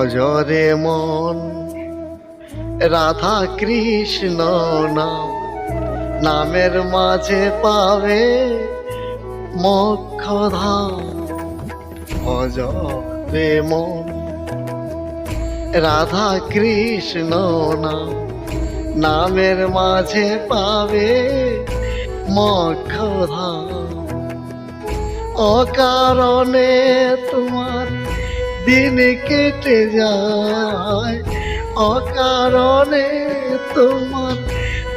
ভজরে মন। রাধা কৃষ্ণ নাম, নামের মাঝে পাবে মোক্ষধাম। ভজরে মন। রাধা কৃষ্ণ নাম, নামের মাঝে পাবে মোক্ষধাম। অকারণে তোমার দিন কেটে যায়। অকারণে তোমার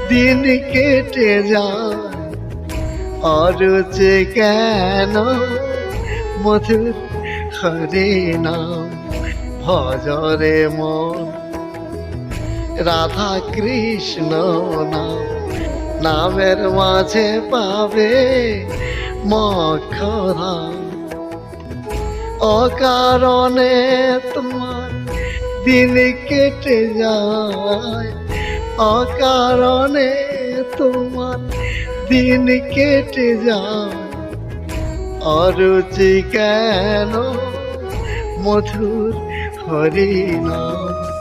দিন কেটে যায়। অরুচি কেন মধুর হরে নাম ভজরে মন। রাধা কৃষ্ণ নাম, নামের মাঝে পাবে মক্ষধাম অকারণে তোমার দিন কেটে যায়। অকারণে তোমার দিন কেটে যায়। অরুচি কেন মধুর হরিনাম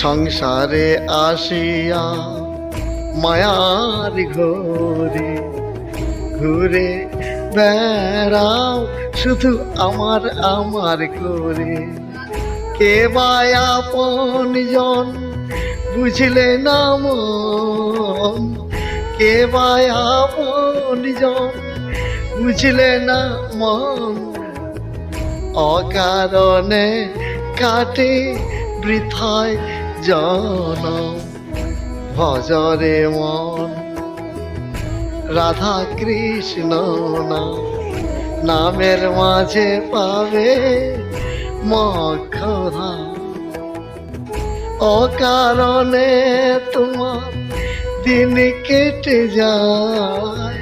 সংসারে আসিয়া মায়ার ঘরে ঘুরে বেড়াও, শুধু আমার আমার করে কে আপন জন বুঝলে না মন? কে আপন জন বুঝলে না মন? অকারণে কাটে বৃথায় জন, ভজরে মন রাধা কৃষ্ণ নাম নামের মাঝে পাবে মক্ষধাম অকারণে তোমার দিন কেটে যায়,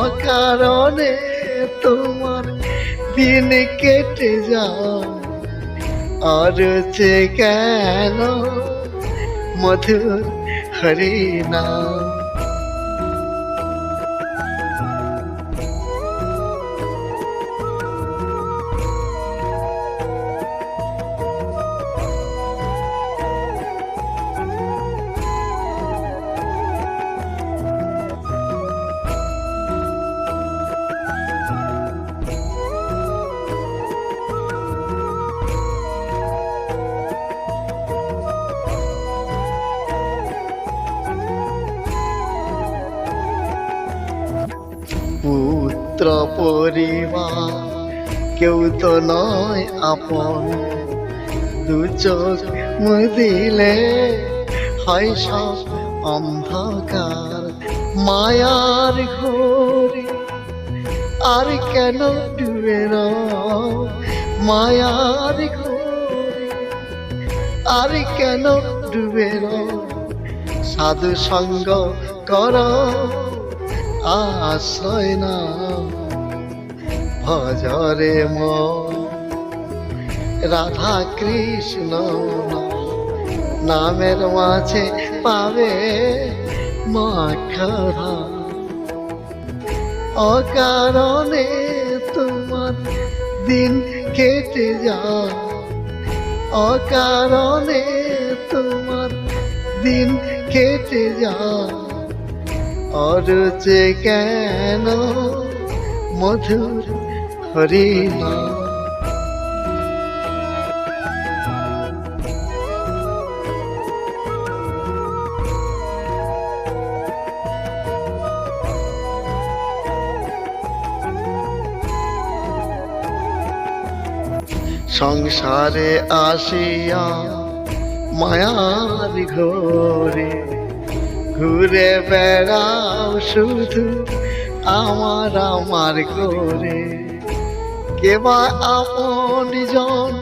অকারণে তোমার দিন কেটে যায়। অরুচে কেন মধুর হরিনাম পুত্র পরিবার। কেউ তো নয় আপন। দু চোখ মুদিলে হয় সব অন্ধকার। মায়ার ঘোরে আর কেন ডুবে মায়ার ঘোরে আর কেন ডুবে সাধু সঙ্গ করো, আশ্রয় না ভজরে রাধা কৃষ্ণ নামের মাঝে পাবে মাখরা। অকারণে তোমার দিন কেটে যায়। অকারণে তোমার দিন কেটে যা অরুচে কেন মধুর হরিনা সংসারে আসিয়া মায়ার ঘরে ঘুরে বেড়াও শুধু আমার আমার করে কেবা আপন জন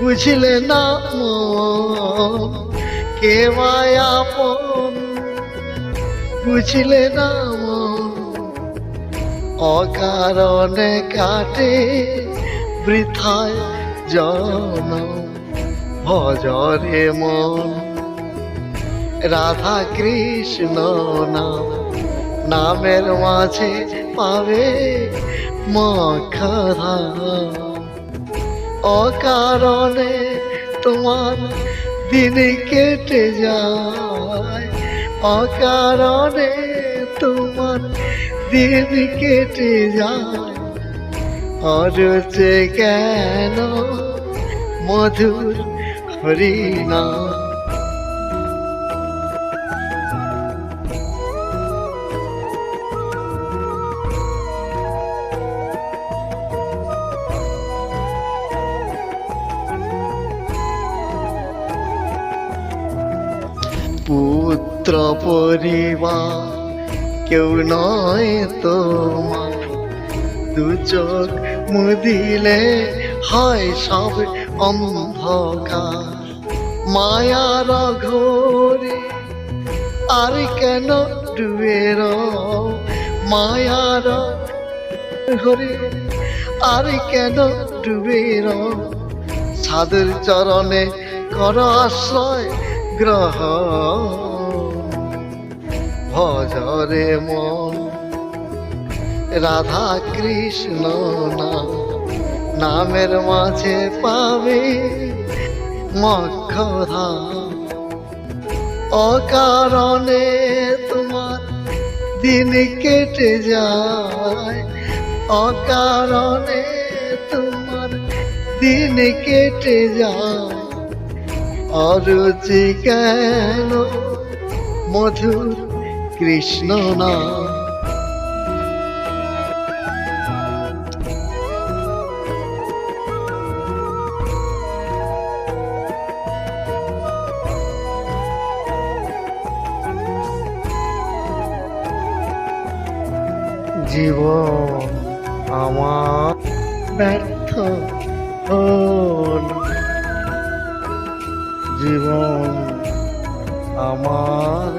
বুঝলে না মন? কেবা আপন বুঝলে না অকারণে কাটে বৃথায় জন ভজরে মন। রাধা কৃষ্ণ নাম নামের মাঝে পাবে মখরা। অকারণে তোমার দিন কেটে যায়। অকারণে তোমার দিন কেটে যায়। অরুচে কেন মধুর হরিণা পুত্র পরিবার, কেউ নয় তোমার। দু চোখ মুদিলে হয় সব অন্ধকার। মায়ার ঘোরে আর কেন ডুবে রও? মায়ার ঘোরে আর কেন ডুবে রও? সাধুর চরণে কর আশ্রয় গ্রহ ভজরে মন। রাধা কৃষ্ণ নাম, নামের মাঝে পাবে মক্ষধা। অকারণে তোমার দিন কেটে যায়। অকারণে তোমার দিন কেটে যায়। অরুচি কেন? মধুর কৃষ্ণ না জীবন আমার ব্যর্থ হল। জীবন আমার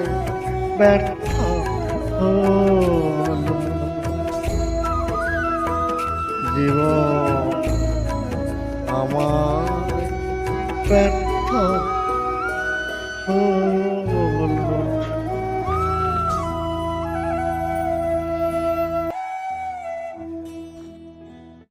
জীবন আমার ব্যর্থ হল।